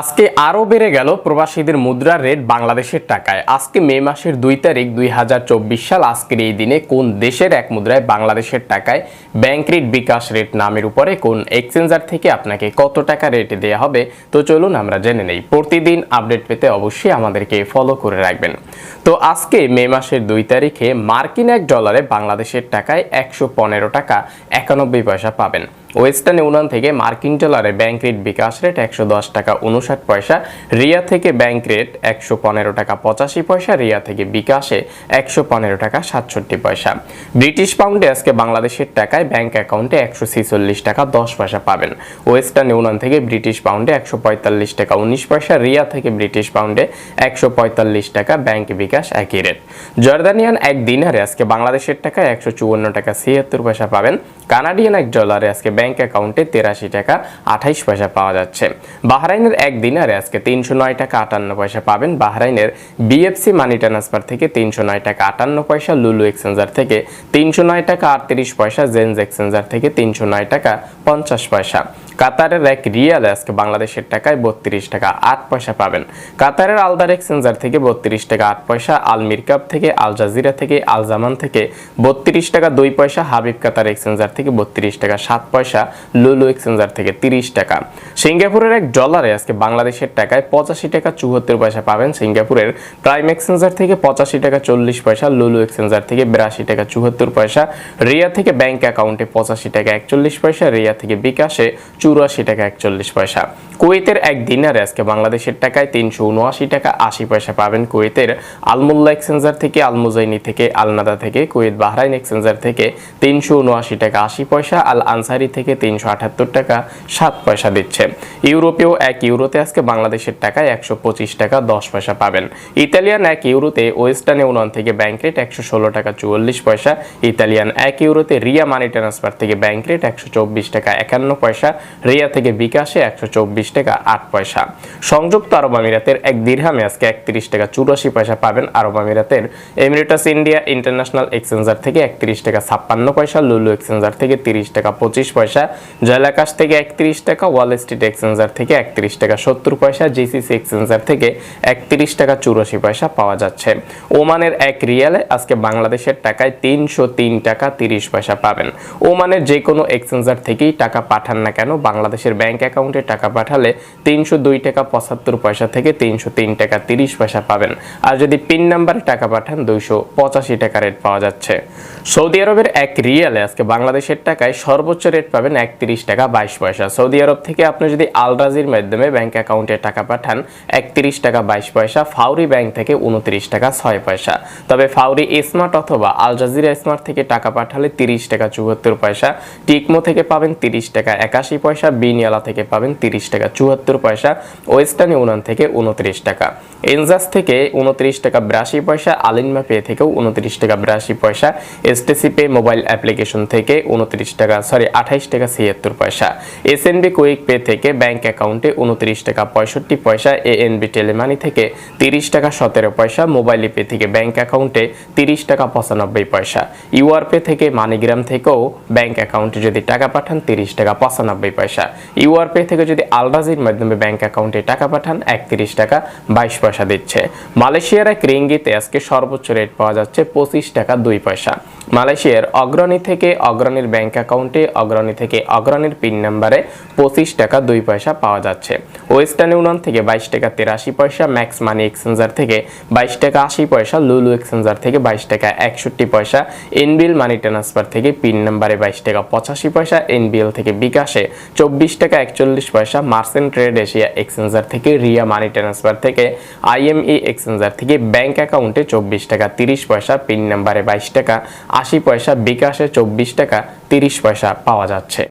আজকে আরও বেড়ে গেল প্রবাসীদের মুদ্রার রেট বাংলাদেশের টাকায়। আজকে মে মাসের দুই তারিখ দুই হাজার চব্বিশ সাল আজকের এই দিনে কোন দেশের এক মুদ্রায় বাংলাদেশের টাকায় ব্যাংক রেট বিকাশ রেট নামের উপরে, কোন এক্সচেঞ্জার থেকে আপনাকে কত টাকা রেটে দেওয়া হবে, তো চলুন আমরা জেনে নেই। প্রতিদিন আপডেট পেতে অবশ্যই আমাদেরকে ফলো করে রাখবেন। তো আজকে মে মাসের দুই তারিখে মার্কিন এক ডলারে বাংলাদেশের টাকায় একশো পনেরো টাকা একানব্বই পয়সা পাবেন। ওয়েস্টার্ন ইউনিয়ন থেকে মার্কিন ডলারে ব্যাংক রেট বিকাশ রেট একশো দশ টাকা উনষাট পয়সা, রিয়া থেকে ব্যাংক রেট একশো পনেরো টাকা পঁচাশি পয়সা, রিয়া থেকে বিকাশে একশো পনেরো টাকা সাতষট্টি পয়সা। ব্রিটিশ পাউন্ডে আজকে বাংলাদেশের টাকায় ব্যাংক অ্যাকাউন্টে একশো ছেচল্লিশ টাকা দশ পয়সা পাবেন। ওয়েস্টার্ন ইউনিয়ন থেকে ব্রিটিশ পাউন্ডে একশো পঁয়তাল্লিশ টাকা উনিশ পয়সা, রিয়া থেকে ব্রিটিশ পাউন্ডে একশো পঁয়তাল্লিশ টাকা ব্যাংক বিকাশ একই রেট। জর্দানিয়ান এক দিনারে আজকে বাংলাদেশের টাকায় একশো চুয়ান্ন টাকা ছিয়াত্তর পয়সা পাবেন। কানাডিয়ান এক ডলারে আজকে ব্যাংক অ্যাকাউন্টে তেরাশি টাকা আঠাইশ পয়সা পাওয়া যাচ্ছে। বাহরাইনের এক দিনারে আজকে তিনশো নয় টাকা আটান্ন পয়সা পাবেন। বাহরাইনের বিএফসি মানি ট্রান্সফার থেকে তিনশো নয় টাকা আটান্ন পয়সা, লুলু এক্সচেঞ্জার থেকে তিনশো নয় টাকা আটত্রিশ পয়সা জেন্স এক্সচেঞ্জার থেকে তিনশো নয় টাকা পঞ্চাশ পয়সা। কাতারের এক রিয়ালে আজকে বাংলাদেশের টাকায় বত্রিশ টাকা, আট পয়সা পাবেন। কাতারের আলদার এক্সচেঞ্জার থেকে বত্রিশ টাকা, আট পয়সা, আল মিরকাপ থেকে, আল জাজিরা থেকে, আল জামান থেকে বত্রিশ টাকা, দুই পয়সা, হাবিব কাতার এক্সচেঞ্জার থেকে বত্রিশ টাকা, সাত পয়সা, লুলু এক্সচেঞ্জার থেকে তিরিশ টাকা। সিঙ্গাপুরের এক ডলারে আজকে বাংলাদেশের টাকায় পঁচাশি টাকা, চুয়াত্তর পয়সা পাবেন সিঙ্গাপুরের। প্রাইম এক্সচেঞ্জার থেকে পঁচাশি টাকা, চল্লিশ পয়সা, লুলু এক্সচেঞ্জার থেকে বিরাশি টাকা, চুয়াত্তর পয়সা। রিয়া থেকে ব্যাংক অ্যাকাউন্টে পঁচাশি টাকা, একচল্লিশ পয়সা। রিয়া থেকে বিকাশে চুরাশি টাকা একচল্লিশ পয়সা। কুয়েতের এক দিনারে আজকে বাংলাদেশের টাকায় তিনশো উনআশি টাকা আশি পয়সা পাবেন কুয়েতের আলমুল্লা এক্সচেঞ্জার থেকে, আলমুজাইনি থেকে, আলনাদা থেকে, কুয়েত বাহরাইন এক্সচেঞ্জার থেকে তিনশো উনআশি টাকা আশি পয়সা, আল আনসারি থেকে তিনশো আটাত্তর টাকা সাত পয়সা দিচ্ছে। ইউরোপেও এক ইউরোতে আজকে বাংলাদেশের টাকায় একশো পঁচিশ টাকা দশ পয়সা পাবেন। ইতালিয়ান এক ইউরোতে ওয়েস্টার্ন ইউনিয়ন থেকে ব্যাংক রেট একশো ষোলো টাকা চুয়াল্লিশ পয়সা। ইতালিয়ান এক ইউরোতে রিয়া মানি ট্রান্সফার থেকে ব্যাংক রেট একশো চব্বিশ টাকা একান্ন পয়সা। রিয়া থেকে বিকাশে একশো চব্বিশ টাকা আট পয়সা। সংযুক্ত আরব আমিরাতের এক দিরহামে আজকে একত্রিশ টাকা চুরাশি পয়সা পাবেন আরব আমিরাতের এমিরেটাস ইন্ডিয়া ইন্টারন্যাশনাল এক্সচেঞ্জার থেকে একত্রিশ টাকা ছাপ্পান্ন পয়সা, লুলু এক্সচেঞ্জার থেকে তিরিশ টাকা পঁচিশ পয়সা, জয়লাকাশ থেকে একত্রিশ টাকা, ওয়াল স্ট্রিট এক্সচেঞ্জার থেকে একত্রিশ টাকা সত্তর পয়সা, জিসিসি এক্সচেঞ্জার থেকে একত্রিশ টাকা চুরাশি পয়সা পাওয়া যাচ্ছে। ওমানের এক রিয়ালে আজকে বাংলাদেশের টাকায় তিনশো তিন টাকা তিরিশ পয়সা পাবেন। ওমানের যে কোনো এক্সচেঞ্জার থেকেই টাকা পাঠান না কেন বাংলাদেশের ব্যাংক অ্যাকাউন্টে টাকা পাঠালে তিনশো দুই টাকা পঁচাত্তর পয়সা থেকে তিনশো তিন টাকা তিরিশ পয়সা পাবেন। আর যদি পিন নাম্বারে টাকা পাঠান, দুইশো পঁচাশি টাকা রেট পাওয়া যাচ্ছে। সৌদি আরবের এক রিয়ালে আজকে বাংলাদেশের টাকায় সর্বোচ্চ রেট পাবেন একত্রিশ টাকা বাইশ পয়সা। সৌদি আরব থেকে আপনি যদি আলরাজির মাধ্যমে ব্যাংক অ্যাকাউন্টে টাকা পাঠান, একত্রিশ টাকা বাইশ পয়সা, ফাউরি ব্যাংক থেকে উনত্রিশ টাকা ছয় পয়সা। তবে ফাউরি স্মার্ট অথবা আল জাজিরা স্মার্ট থেকে টাকা পাঠালে তিরিশ টাকা চুয়াত্তর পয়সা, টিকমো থেকে পাবেন তিরিশ টাকা একাশি পয়সা। বিনিয়ালা থেকে পাবেন তিরিশ টাকা, চুয়াত্তর পয়সা, ওয়েস্টার্ন ইউনিয়ন থেকে উনত্রিশ টাকা। এনজাস থেকে উনত্রিশ টাকা বিরাশি পয়সা আলিনমা পে থেকেও উনত্রিশ টাকা বিরাশি পয়সা, এসটিসি পে মোবাইল অ্যাপ্লিকেশন থেকে উনত্রিশ টাকা, সরি, আঠাইশ টাকা ছিয়াত্তর পয়সা। এসএনবি কুইক পে থেকে ব্যাংক অ্যাকাউন্টে উনত্রিশ টাকা পঁয়ষট্টি পয়সা, এএনবি টেলিমানি থেকে তিরিশ টাকা সতেরো পয়সা, মোবাইল পে থেকে ব্যাংক অ্যাকাউন্টে তিরিশ টাকা পঁচানব্বই পয়সা। ইউআর পে থেকে মানিগ্রাম থেকেও ব্যাংক অ্যাকাউন্টে যদি টাকা পাঠান, তিরিশ টাকা পঁচানব্বই পয়সা। ইউআর থেকে যদি আলরাজির মাধ্যমে ব্যাংক অ্যাকাউন্টে টাকা পাঠান, একত্রিশ টাকা, বাইশ পয়সা দিচ্ছে। মালয়েশিয়ার এক রিঙ্গিতে আজকে সর্বোচ্চ রেট পাওয়া যাচ্ছে পঁচিশ টাকা, দুই পয়সা। মালয়েশিয়ার অগ্রণী থেকে অগ্রণীর ব্যাংক অ্যাকাউন্টে অগ্রণী থেকে অগ্রণীর পিন নাম্বারে পঁচিশ টাকা দুই পয়সা পাওয়া যাচ্ছে। ওয়েস্টার্ন ইউনিয়ন থেকে বাইশ টাকা তেরাশি পয়সা, ম্যাক্স মানি এক্সচেঞ্জার থেকে বাইশ টাকা আশি পয়সা, লুলু এক্সচেঞ্জার থেকে বাইশ টাকা একষট্টি পয়সা, এনবিএল মানি ট্রান্সফার থেকে পিন নাম্বারে বাইশ টাকা পঁচাশি পয়সা, এনবিএল থেকে বিকাশে চব্বিশ টাকা একচল্লিশ পয়সা, মার্সেন্ট ট্রেড এশিয়া এক্সচেঞ্জার থেকে রিয়া মানি ট্রান্সফার থেকে আইএমই এক্সচেঞ্জার থেকে ব্যাংক অ্যাকাউন্টে চব্বিশ টাকা তিরিশ পয়সা, পিন নাম্বারে বাইশ টাকা আশি পয়সা বিকাশে চব্বিশ টাকা তিরিশ পয়সা পাওয়া যাচ্ছে।